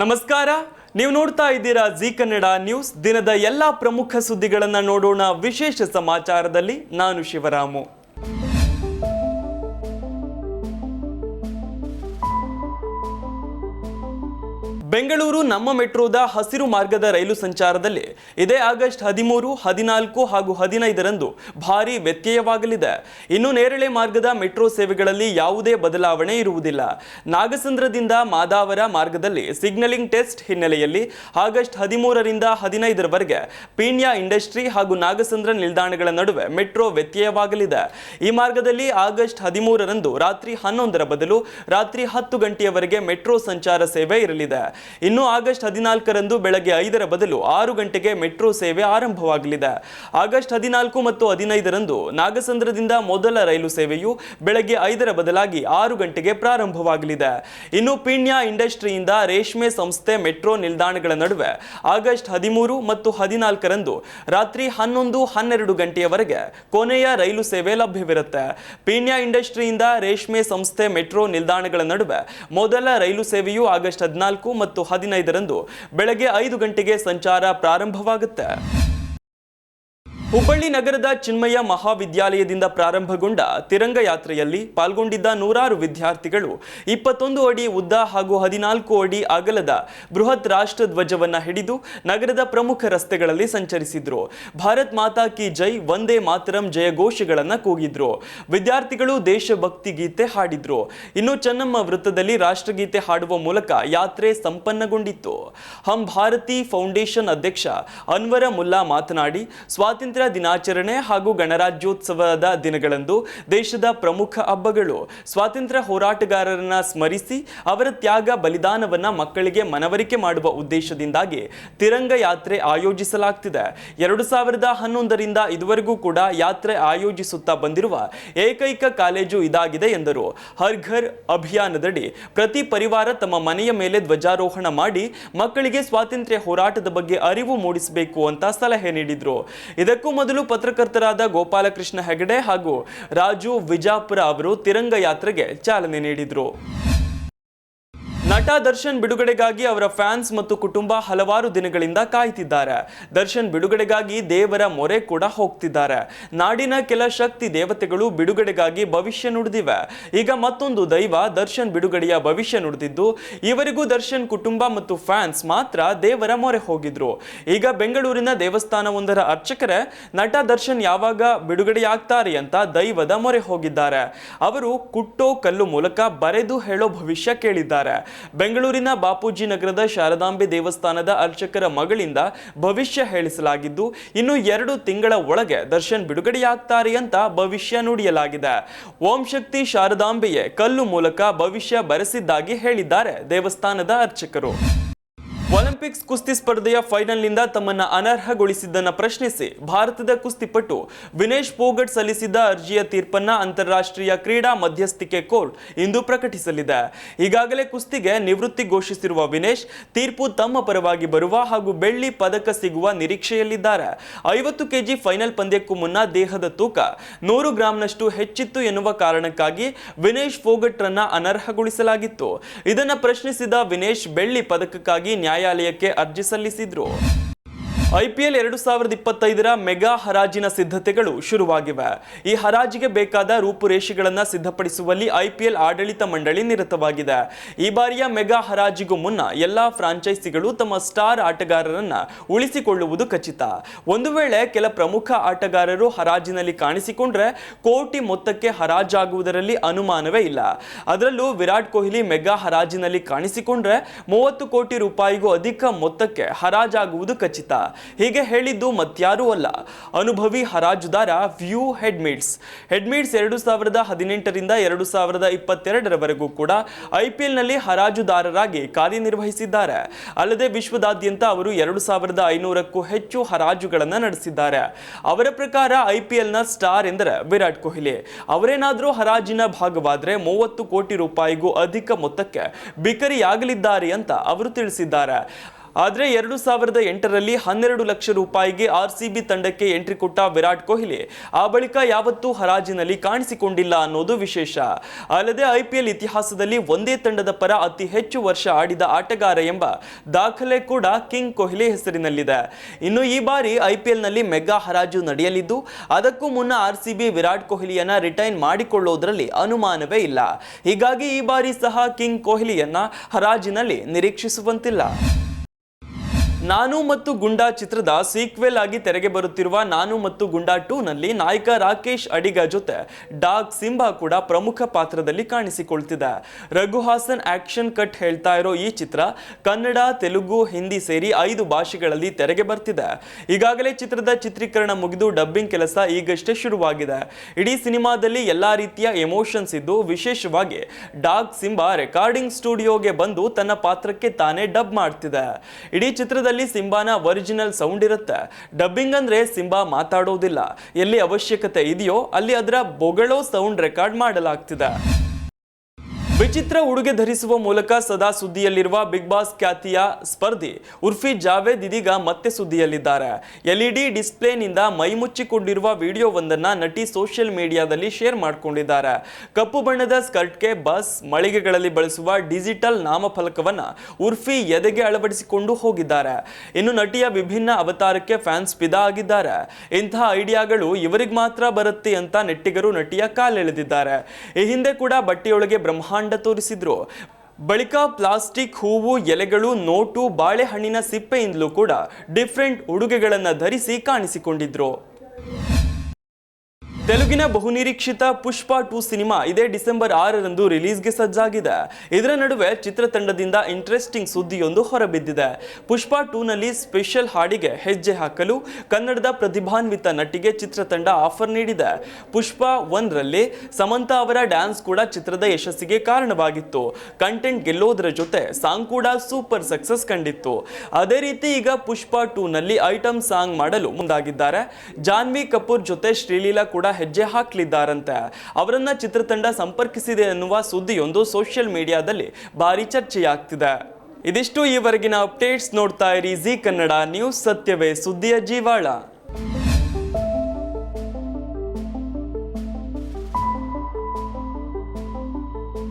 ನಮಸ್ಕಾರ. ನೀವು ನೋಡ್ತಾ ಇದ್ದೀರಾ ಜಿ ಕನ್ನಡ ನ್ಯೂಸ್. ದಿನದ ಎಲ್ಲ ಪ್ರಮುಖ ಸುದ್ದಿಗಳನ್ನು ನೋಡೋಣ. ವಿಶೇಷ ಸಮಾಚಾರದಲ್ಲಿ ನಾನು ಶಿವರಾಮು. ಬೆಂಗಳೂರು ನಮ್ಮ ಮೆಟ್ರೋದ ಹಸಿರು ಮಾರ್ಗದ ರೈಲು ಸಂಚಾರದಲ್ಲಿ ಇದೇ ಆಗಸ್ಟ್ ಹದಿಮೂರು, ಹದಿನಾಲ್ಕು ಹಾಗೂ ಹದಿನೈದರಂದು ಭಾರಿ ವ್ಯತ್ಯಯವಾಗಲಿದೆ. ಇನ್ನು ನೇರಳೆ ಮಾರ್ಗದ ಮೆಟ್ರೋ ಸೇವೆಗಳಲ್ಲಿ ಯಾವುದೇ ಬದಲಾವಣೆ ಇರುವುದಿಲ್ಲ. ನಾಗಸಂದ್ರದಿಂದ ಮಾದಾವರ ಮಾರ್ಗದಲ್ಲಿ ಸಿಗ್ನಲಿಂಗ್ ಟೆಸ್ಟ್ ಹಿನ್ನೆಲೆಯಲ್ಲಿ ಆಗಸ್ಟ್ ಹದಿಮೂರರಿಂದ ಹದಿನೈದರವರೆಗೆ ಪೀಣ್ಯ ಇಂಡಸ್ಟ್ರಿ ಹಾಗೂ ನಾಗಸಂದ್ರ ನಿಲ್ದಾಣಗಳ ನಡುವೆ ಮೆಟ್ರೋ ವ್ಯತ್ಯಯವಾಗಲಿದೆ. ಈ ಮಾರ್ಗದಲ್ಲಿ ಆಗಸ್ಟ್ ಹದಿಮೂರರಂದು ರಾತ್ರಿ ಹನ್ನೊಂದರ ಬದಲು ರಾತ್ರಿ ಹತ್ತು ಗಂಟೆಯವರೆಗೆ ಮೆಟ್ರೋ ಸಂಚಾರ ಸೇವೆ ಇರಲಿದೆ. ಇನ್ನು ಆಗಸ್ಟ್ ಹದಿನಾಲ್ಕರಂದು ಬೆಳಗ್ಗೆ ಐದರ ಬದಲು ಆರು ಗಂಟೆಗೆ ಮೆಟ್ರೋ ಸೇವೆ ಆರಂಭವಾಗಲಿದೆ. ಆಗಸ್ಟ್ ಹದಿನಾಲ್ಕು ಮತ್ತು ಹದಿನೈದರಂದು ನಾಗಸಂದ್ರದಿಂದ ಮೊದಲ ರೈಲು ಸೇವೆಯು ಬೆಳಗ್ಗೆ ಐದರ ಬದಲಾಗಿ ಆರು ಗಂಟೆಗೆ ಪ್ರಾರಂಭವಾಗಲಿದೆ. ಇನ್ನು ಪೀಣ್ಯ ಇಂಡಸ್ಟ್ರಿಯಿಂದ ರೇಷ್ಮೆ ಸಂಸ್ಥೆ ಮೆಟ್ರೋ ನಿಲ್ದಾಣಗಳ ನಡುವೆ ಆಗಸ್ಟ್ ಹದಿಮೂರು ಮತ್ತು ಹದಿನಾಲ್ಕರಂದು ರಾತ್ರಿ ಹನ್ನೊಂದು ಹನ್ನೆರಡು ಗಂಟೆಯವರೆಗೆ ಕೊನೆಯ ರೈಲು ಸೇವೆ ಲಭ್ಯವಿರುತ್ತೆ. ಪೀಣ್ಯ ಇಂಡಸ್ಟ್ರಿಯಿಂದ ರೇಷ್ಮೆ ಸಂಸ್ಥೆ ಮೆಟ್ರೋ ನಿಲ್ದಾಣಗಳ ನಡುವೆ ಮೊದಲ ರೈಲು ಸೇವೆಯು ಆಗಸ್ಟ್ ಹದಿನಾಲ್ಕು ಮತ್ತು ಹದಿನೈದರಂದು ಬೆಳಗ್ಗೆ ಐದು ಗಂಟೆಗೆ ಸಂಚಾರ ಪ್ರಾರಂಭವಾಗುತ್ತೆ. ಹುಬ್ಬಳ್ಳಿ ನಗರದ ಚಿನ್ಮಯ ಮಹಾವಿದ್ಯಾಲಯದಿಂದ ಪ್ರಾರಂಭಗೊಂಡ ತಿರಂಗ ಯಾತ್ರೆಯಲ್ಲಿ ಪಾಲ್ಗೊಂಡಿದ್ದ ನೂರಾರು ವಿದ್ಯಾರ್ಥಿಗಳು ಇಪ್ಪತ್ತೊಂದು ಅಡಿ ಉದ್ದ ಹಾಗೂ ಹದಿನಾಲ್ಕು ಅಡಿ ಅಗಲದ ಬೃಹತ್ ರಾಷ್ಟ್ರ ಧ್ವಜವನ್ನು ಹಿಡಿದು ನಗರದ ಪ್ರಮುಖ ರಸ್ತೆಗಳಲ್ಲಿ ಸಂಚರಿಸಿದ್ರು. ಭಾರತ್ ಮಾತಾ ಕಿ ಜೈ, ವಂದೇ ಮಾತರಂ ಜಯ ಘೋಷಗಳನ್ನು ಕೂಗಿದ್ರು. ವಿದ್ಯಾರ್ಥಿಗಳು ದೇಶಭಕ್ತಿ ಗೀತೆ ಹಾಡಿದ್ರು. ಇನ್ನು ಚೆನ್ನಮ್ಮ ವೃತ್ತದಲ್ಲಿ ರಾಷ್ಟ್ರಗೀತೆ ಹಾಡುವ ಮೂಲಕ ಯಾತ್ರೆ ಸಂಪನ್ನಗೊಂಡಿತ್ತು. ಹಂ ಭಾರತಿ ಫೌಂಡೇಶನ್ ಅಧ್ಯಕ್ಷ ಅನ್ವರ ಮುಲ್ಲಾ ಮಾತನಾಡಿ, ಸ್ವಾತಂತ್ರ್ಯ ದಿನಾಚರಣೆ ಹಾಗೂ ಗಣರಾಜ್ಯೋತ್ಸವದ ದಿನಗಳಂದು ದೇಶದ ಪ್ರಮುಖ ಹಬ್ಬಗಳು. ಸ್ವಾತಂತ್ರ್ಯ ಹೋರಾಟಗಾರರನ್ನ ಸ್ಮರಿಸಿ ಅವರ ತ್ಯಾಗ ಬಲಿದಾನವನ್ನ ಮಕ್ಕಳಿಗೆ ಮನವರಿಕೆ ಮಾಡುವ ಉದ್ದೇಶದಿಂದಾಗಿ ತಿರಂಗ ಯಾತ್ರೆ ಆಯೋಜಿಸಲಾಗ್ತಿದೆ. ಎರಡು ಸಾವಿರದ ಹನ್ನೊಂದರಿಂದ ಇದುವರೆಗೂ ಕೂಡ ಯಾತ್ರೆ ಆಯೋಜಿಸುತ್ತಾ ಬಂದಿರುವ ಏಕೈಕ ಕಾಲೇಜು ಇದಾಗಿದೆ ಎಂದರು. ಹರ್ ಘರ್ ಅಭಿಯಾನದಡಿ ಪ್ರತಿ ಪರಿವಾರ ತಮ್ಮ ಮನೆಯ ಮೇಲೆ ಧ್ವಜಾರೋಹಣ ಮಾಡಿ ಮಕ್ಕಳಿಗೆ ಸ್ವಾತಂತ್ರ್ಯ ಹೋರಾಟದ ಬಗ್ಗೆ ಅರಿವು ಮೂಡಿಸಬೇಕು ಅಂತ ಸಲಹೆ ನೀಡಿದ್ರು. ಇದಕ್ಕೂ ಮೊದಲು ಪತ್ರಕರ್ತರಾದ ಗೋಪಾಲಕೃಷ್ಣ ಹೆಗಡೆ ಹಾಗೂ ರಾಜು ವಿಜಾಪುರ ಅವರು ತಿರಂಗ ಯಾತ್ರೆಗೆ ಚಾಲನೆ ನೀಡಿದ್ರು. ನಟ ದರ್ಶನ್ ಬಿಡುಗಡೆಗಾಗಿ ಅವರ ಫ್ಯಾನ್ಸ್ ಮತ್ತು ಕುಟುಂಬ ಹಲವಾರು ದಿನಗಳಿಂದ ಕಾಯ್ತಿದ್ದಾರೆ. ದರ್ಶನ್ ಬಿಡುಗಡೆಗಾಗಿ ದೇವರ ಮೊರೆ ಕೂಡ ಹೋಗ್ತಿದ್ದಾರೆ. ನಾಡಿನ ಕೆಲ ಶಕ್ತಿ ದೇವತೆಗಳು ಬಿಡುಗಡೆಗಾಗಿ ಭವಿಷ್ಯ ನುಡಿದಿವೆ. ಈಗ ಮತ್ತೊಂದು ದೈವ ದರ್ಶನ್ ಬಿಡುಗಡೆಯ ಭವಿಷ್ಯ ನುಡಿದಿದ್ದು, ಇವರಿಗೂ ದರ್ಶನ್ ಕುಟುಂಬ ಮತ್ತು ಫ್ಯಾನ್ಸ್ ಮಾತ್ರ ದೇವರ ಮೊರೆ ಹೋಗಿದ್ರು. ಈಗ ಬೆಂಗಳೂರಿನ ದೇವಸ್ಥಾನವೊಂದರ ಅರ್ಚಕರೇ, ನಟ ದರ್ಶನ್ ಯಾವಾಗ ಬಿಡುಗಡೆಯಾಗ್ತಾರೆ ಅಂತ ದೈವದ ಮೊರೆ ಹೋಗಿದ್ದಾರೆ. ಅವರು ಕುಟ್ಟೋ ಕಲ್ಲು ಮೂಲಕ ಬರೆದು ಹೇಳೋ ಭವಿಷ್ಯ ಕೇಳಿದ್ದಾರೆ. ಬೆಂಗಳೂರಿನ ಬಾಪೂಜಿ ನಗರದ ಶಾರದಾಂಬೆ ದೇವಸ್ಥಾನದ ಅರ್ಚಕರ ಮಗಳಿಂದ ಭವಿಷ್ಯ ಹೇಳಿಸಲಾಗಿದ್ದು, ಇನ್ನು ಎರಡು ತಿಂಗಳ ಒಳಗೆ ದರ್ಶನ್ ಬಿಡುಗಡೆಯಾಗ್ತಾರೆ ಅಂತ ಭವಿಷ್ಯ ನುಡಿಯಲಾಗಿದೆ. ಓಂ ಶಕ್ತಿ ಶಾರದಾಂಬೆಯೇ ಕಲ್ಲು ಮೂಲಕ ಭವಿಷ್ಯ ಬರೆಸಿದ್ದಾಗಿ ಹೇಳಿದ್ದಾರೆ ದೇವಸ್ಥಾನದ ಅರ್ಚಕರು. ಒಲಿಂಪಿಕ್ಸ್ ಕುಸ್ತಿ ಸ್ಪರ್ಧೆಯ ಫೈನಲ್ನಿಂದ ತಮ್ಮನ್ನ ಅನರ್ಹಗೊಳಿಸಿದ್ದನ್ನು ಪ್ರಶ್ನಿಸಿ ಭಾರತದ ಕುಸ್ತಿಪಟು ವಿನೇಶ್ ಪೋಗಟ್ ಸಲ್ಲಿಸಿದ್ದ ಅರ್ಜಿಯ ತೀರ್ಪನ್ನ ಅಂತಾರಾಷ್ಟ್ರೀಯ ಕ್ರೀಡಾ ಮಧ್ಯಸ್ಥಿಕೆ ಕೋರ್ಟ್ ಇಂದು ಪ್ರಕಟಿಸಲಿದೆ. ಈಗಾಗಲೇ ಕುಸ್ತಿಗೆ ನಿವೃತ್ತಿ ಘೋಷಿಸಿರುವ ವಿನೇಶ್ ತೀರ್ಪು ತಮ್ಮ ಪರವಾಗಿ ಬರುವ ಹಾಗೂ ಬೆಳ್ಳಿ ಪದಕ ಸಿಗುವ ನಿರೀಕ್ಷೆಯಲ್ಲಿದ್ದಾರೆ. ಐವತ್ತು ಕೆಜಿ ಫೈನಲ್ ಪಂದ್ಯಕ್ಕೂ ಮುನ್ನ ದೇಹದ ತೂಕ ನೂರು ಗ್ರಾಂನಷ್ಟು ಹೆಚ್ಚಿತ್ತು ಎನ್ನುವ ಕಾರಣಕ್ಕಾಗಿ ವಿನೇಶ್ ಫೋಗಟ್ರನ್ನ ಅನರ್ಹಗೊಳಿಸಲಾಗಿತ್ತು. ಇದನ್ನು ಪ್ರಶ್ನಿಸಿದ ವಿನೇಶ್ ಬೆಳ್ಳಿ ಪದಕಕ್ಕಾಗಿ ನ್ಯಾಯಾಲಯಕ್ಕೆ ಅರ್ಜಿ ಸಲ್ಲಿಸಿದ್ರು ಐಪಿಎಲ್ ಎರಡು ಸಾವಿರದ ಇಪ್ಪತ್ತೈದರ ಮೆಗಾ ಹರಾಜಿನ ಸಿದ್ಧತೆಗಳು ಶುರುವಾಗಿವೆ. ಈ ಹರಾಜಿಗೆ ಬೇಕಾದ ರೂಪುರೇಷೆಗಳನ್ನು ಸಿದ್ಧಪಡಿಸುವಲ್ಲಿ ಐಪಿಎಲ್ ಆಡಳಿತ ಮಂಡಳಿ ನಿರತವಾಗಿದೆ. ಈ ಬಾರಿಯ ಮೆಗಾ ಹರಾಜಿಗೂ ಮುನ್ನ ಎಲ್ಲಾ ಫ್ರಾಂಚೈಸಿಗಳು ತಮ್ಮ ಸ್ಟಾರ್ ಆಟಗಾರರನ್ನು ಉಳಿಸಿಕೊಳ್ಳುವುದು ಖಚಿತ. ಒಂದು ವೇಳೆ ಕೆಲ ಪ್ರಮುಖ ಆಟಗಾರರು ಹರಾಜಿನಲ್ಲಿ ಕಾಣಿಸಿಕೊಂಡ್ರೆ ಕೋಟಿ ಮೊತ್ತಕ್ಕೆ ಹರಾಜಾಗುವುದರಲ್ಲಿ ಅನುಮಾನವೇ ಇಲ್ಲ. ಅದರಲ್ಲೂ ವಿರಾಟ್ ಕೊಹ್ಲಿ ಮೆಗಾ ಹರಾಜಿನಲ್ಲಿ ಕಾಣಿಸಿಕೊಂಡ್ರೆ ಮೂವತ್ತು ಕೋಟಿ ರೂಪಾಯಿಗೂ ಅಧಿಕ ಮೊತ್ತಕ್ಕೆ ಹರಾಜಾಗುವುದು ಖಚಿತ. ಹೀಗೆ ಹೇಳಿದ್ದು ಮತ್ಯಾರೂ ಅಲ್ಲ. ಅನುಭವಿ ಹರಾಜುದಾರ ವ್ಯೂ ಹೆಡ್ಮಿಡ್ಸ್ ಹೆಡ್ಮಿಡ್ಸ್ ಎರಡು ಸಾವಿರದ ಹದಿನೆಂಟರಿಂದ ಎರಡು ಸಾವಿರದ ಇಪ್ಪತ್ತೆರಡರವರೆಗೂ ಕೂಡ ಐಪಿಎಲ್ನಲ್ಲಿ ಹರಾಜುದಾರರಾಗಿ ಕಾರ್ಯನಿರ್ವಹಿಸಿದ್ದಾರೆ. ಅಲ್ಲದೆ ವಿಶ್ವದಾದ್ಯಂತ ಅವರು ಎರಡು ಸಾವಿರದ ಐನೂರಕ್ಕೂ ಹೆಚ್ಚು ಹರಾಜುಗಳನ್ನು ನಡೆಸಿದ್ದಾರೆ. ಅವರ ಪ್ರಕಾರ ಐಪಿಎಲ್ನ ಸ್ಟಾರ್ ಎಂದರೆ ವಿರಾಟ್ ಕೊಹ್ಲಿ. ಅವರೇನಾದರೂ ಹರಾಜಿನ ಭಾಗವಾದರೆ ಮೂವತ್ತು ಕೋಟಿ ರೂಪಾಯಿಗೂ ಅಧಿಕ ಮೊತ್ತಕ್ಕೆ ಬಿಕರಿಯಾಗಲಿದ್ದಾರೆ ಅಂತ ಅವರು ತಿಳಿಸಿದ್ದಾರೆ. ಆದ್ರೆ ಎರಡು ಸಾವಿರದ ಎಂಟರಲ್ಲಿ ಹನ್ನೆರಡು ಲಕ್ಷ ರೂಪಾಯಿಗೆ ಆರ್ ಸಿ ಬಿ ತಂಡಕ್ಕೆ ಎಂಟ್ರಿ ಕೊಟ್ಟ ವಿರಾಟ್ ಕೊಹ್ಲಿ ಆ ಬಳಿಕ ಯಾವತ್ತೂ ಹರಾಜಿನಲ್ಲಿ ಕಾಣಿಸಿಕೊಂಡಿಲ್ಲ ಅನ್ನೋದು ವಿಶೇಷ. ಅಲ್ಲದೆ ಐಪಿಎಲ್ ಇತಿಹಾಸದಲ್ಲಿ ಒಂದೇ ತಂಡದ ಪರ ಅತಿ ಹೆಚ್ಚು ವರ್ಷ ಆಡಿದ ಆಟಗಾರ ಎಂಬ ದಾಖಲೆ ಕೂಡ ಕಿಂಗ್ ಕೊಹ್ಲಿ ಹೆಸರಿನಲ್ಲಿದೆ. ಇನ್ನು ಈ ಬಾರಿ ಐಪಿಎಲ್ನಲ್ಲಿ ಮೆಗಾ ಹರಾಜು ನಡೆಯಲಿದ್ದು, ಅದಕ್ಕೂ ಮುನ್ನ ಆರ್ ಸಿ ಬಿ ವಿರಾಟ್ ಕೊಹ್ಲಿಯನ್ನ ರಿಟೈನ್ ಮಾಡಿಕೊಳ್ಳೋದರಲ್ಲಿ ಅನುಮಾನವೇ ಇಲ್ಲ. ಹೀಗಾಗಿ ಈ ಬಾರಿ ಸಹ ಕಿಂಗ್ ಕೊಹ್ಲಿಯನ್ನ ಹರಾಜಿನಲ್ಲಿ ನಿರೀಕ್ಷಿಸುವಂತಿಲ್ಲ. ನಾನು ಮತ್ತು ಗುಂಡಾ ಚಿತ್ರದ ಸೀಕ್ವೆಲ್ ಆಗಿ ತೆರೆಗೆ ಬರುತ್ತಿರುವ ನಾನು ಮತ್ತು ಗುಂಡಾ ಟೂ ನಲ್ಲಿ ನಾಯಕ ರಾಕೇಶ್ ಅಡಿಗ ಜೊತೆ ಡಾಗ್ ಸಿಂಬಾ ಕೂಡ ಪ್ರಮುಖ ಪಾತ್ರದಲ್ಲಿ ಕಾಣಿಸಿಕೊಳ್ತಿದೆ. ರಘು ಹಾಸನ್ ಆಕ್ಷನ್ ಕಟ್ ಹೇಳ್ತಾ ಇರೋ ಈ ಚಿತ್ರ ಕನ್ನಡ, ತೆಲುಗು, ಹಿಂದಿ ಸೇರಿ ಐದು ಭಾಷೆಗಳಲ್ಲಿ ತೆರೆಗೆ ಬರ್ತಿದೆ. ಈಗಾಗಲೇ ಚಿತ್ರದ ಚಿತ್ರೀಕರಣ ಮುಗಿದು ಡಬ್ಬಿಂಗ್ ಕೆಲಸ ಈಗಷ್ಟೇ ಶುರುವಾಗಿದೆ. ಇಡೀ ಸಿನಿಮಾದಲ್ಲಿ ಎಲ್ಲಾ ರೀತಿಯ ಎಮೋಷನ್ಸ್ ಇದ್ದು ವಿಶೇಷವಾಗಿ ಡಾಗ್ ಸಿಂಬಾ ರೆಕಾರ್ಡಿಂಗ್ ಸ್ಟುಡಿಯೋಗೆ ಬಂದು ತನ್ನ ಪಾತ್ರಕ್ಕೆ ತಾನೇ ಡಬ್ ಮಾಡ್ತಿದೆ. ಇಡೀ ಚಿತ್ರದಲ್ಲಿ ಸಿಂಬಾನ ಒರಿಜಿನಲ್ ಸೌಂಡ್ ಇರುತ್ತೆ. ಡಬ್ಬಿಂಗ್ ಅಂದ್ರೆ ಸಿಂಬಾ ಮಾತಾಡೋದಿಲ್ಲ. ಎಲ್ಲಿ ಅವಶ್ಯಕತೆ ಇದೆಯೋ ಅಲ್ಲಿ ಅದರ ಬೊಗಳೋ ಸೌಂಡ್ ರೆಕಾರ್ಡ್ ಮಾಡಲಾಗ್ತಿದೆ. ವಿಚಿತ್ರ ಉಡುಗೆ ಧರಿಸುವ ಮೂಲಕ ಸದಾ ಸುದ್ದಿಯಲ್ಲಿರುವ ಬಿಗ್ ಬಾಸ್ ಖ್ಯಾತಿಯ ಸ್ಪರ್ಧಿ ಉರ್ಫಿ ಜಾವೇದ್ ಇದೀಗ ಮತ್ತೆ ಸುದ್ದಿಯಲ್ಲಿದ್ದಾರೆ. ಎಲ್ಇಡಿ ಡಿಸ್ಪ್ಲೇನಿಂದ ಮೈಮುಚ್ಚಿಕೊಂಡಿರುವ ವಿಡಿಯೋವೊಂದನ್ನು ನಟಿ ಸೋಷಿಯಲ್ ಮೀಡಿಯಾದಲ್ಲಿ ಶೇರ್ ಮಾಡಿಕೊಂಡಿದ್ದಾರೆ. ಕಪ್ಪು ಬಣ್ಣದ ಸ್ಕರ್ಟ್ಗೆ ಬಸ್ ಮಳಿಗೆಗಳಲ್ಲಿ ಬಳಸುವ ಡಿಜಿಟಲ್ ನಾಮಫಲಕವನ್ನ ಉರ್ಫಿ ಎದೆಗೆ ಅಳವಡಿಸಿಕೊಂಡು ಹೋಗಿದ್ದಾರೆ. ಇನ್ನು ನಟಿಯ ವಿಭಿನ್ನ ಅವತಾರಕ್ಕೆ ಫ್ಯಾನ್ಸ್ ಪಿದಾ ಆಗಿದ್ದಾರೆ. ಇಂತಹ ಐಡಿಯಾಗಳು ಇವರಿಗೆ ಮಾತ್ರ ಬರುತ್ತೆ ಅಂತ ನೆಟ್ಟಿಗರು ನಟಿಯ ಕಾಲೆಳೆದಿದ್ದಾರೆ. ಈ ಹಿಂದೆ ಕೂಡ ಬಟ್ಟೆಯೊಳಗೆ ಬ್ರಹ್ಮಾಂಡ ತೋರಿಸಿದ್ರು. ಬಳಿಕ ಪ್ಲಾಸ್ಟಿಕ್ ಹೂವು ಎಲೆಗಳು ನೋಟು ಬಾಳೆಹಣ್ಣಿನ ಸಿಪ್ಪೆಯಿಂದಲೂ ಕೂಡ ಡಿಫ್ರೆಂಟ್ ಉಡುಗೆಗಳನ್ನು ಧರಿಸಿ ಕಾಣಿಸಿಕೊಂಡಿದ್ರು. ತೆಲುಗಿನ ಬಹುನಿರೀಕ್ಷಿತ ಪುಷ್ಪ ಟೂ ಸಿನಿಮಾ ಇದೇ ಡಿಸೆಂಬರ್ ಆರರಂದು ರಿಲೀಸ್ಗೆ ಸಜ್ಜಾಗಿದೆ. ಇದರ ನಡುವೆ ಚಿತ್ರತಂಡದಿಂದ ಇಂಟ್ರೆಸ್ಟಿಂಗ್ ಸುದ್ದಿಯೊಂದು ಹೊರಬಿದ್ದಿದೆ. ಪುಷ್ಪ ಟೂನಲ್ಲಿ ಸ್ಪೆಷಲ್ ಹಾಡಿಗೆ ಹೆಜ್ಜೆ ಹಾಕಲು ಕನ್ನಡದ ಪ್ರತಿಭಾನ್ವಿತ ನಟಿಗೆ ಚಿತ್ರತಂಡ ಆಫರ್ ನೀಡಿದೆ. ಪುಷ್ಪ ಒನ್ರಲ್ಲಿ ಸಮಂತಾ ಅವರ ಡ್ಯಾನ್ಸ್ ಕೂಡ ಚಿತ್ರದ ಯಶಸ್ಸಿಗೆ ಕಾರಣವಾಗಿತ್ತು. ಕಂಟೆಂಟ್ ಗೆಲ್ಲೋದರ ಜೊತೆ ಸಾಂಗ್ ಕೂಡ ಸೂಪರ್ ಸಕ್ಸಸ್ ಕಂಡಿತ್ತು. ಅದೇ ರೀತಿ ಈಗ ಪುಷ್ಪ ಟೂನಲ್ಲಿ ಐಟಮ್ ಸಾಂಗ್ ಮಾಡಲು ಮುಂದಾಗಿದ್ದಾರೆ. ಜಾನ್ವಿ ಕಪೂರ್ ಜೊತೆ ಶ್ರೀಲೀಲಾ ಕೂಡ ಹೆಜ್ಜೆ ಹಾಕಲಿದ್ದಾರಂತೆ. ಅವರನ್ನ ಚಿತ್ರತಂಡ ಸಂಪರ್ಕಿಸಿದೆ ಎನ್ನುವ ಸುದ್ದಿಯೊಂದು ಸೋಷಿಯಲ್ ಮೀಡಿಯಾದಲ್ಲಿ ಭಾರಿ ಚರ್ಚೆಯಾಗ್ತಿದೆ. ಇದಿಷ್ಟು ಈವರೆಗಿನ ಅಪ್ಡೇಟ್ಸ್ ನೋಡ್ತಾ ಇರಿ. ಜಿ ಕನ್ನಡ ನ್ಯೂಸ್ ಸತ್ಯವೇ ಸುದ್ದಿಯ ಜೀವಾಳ.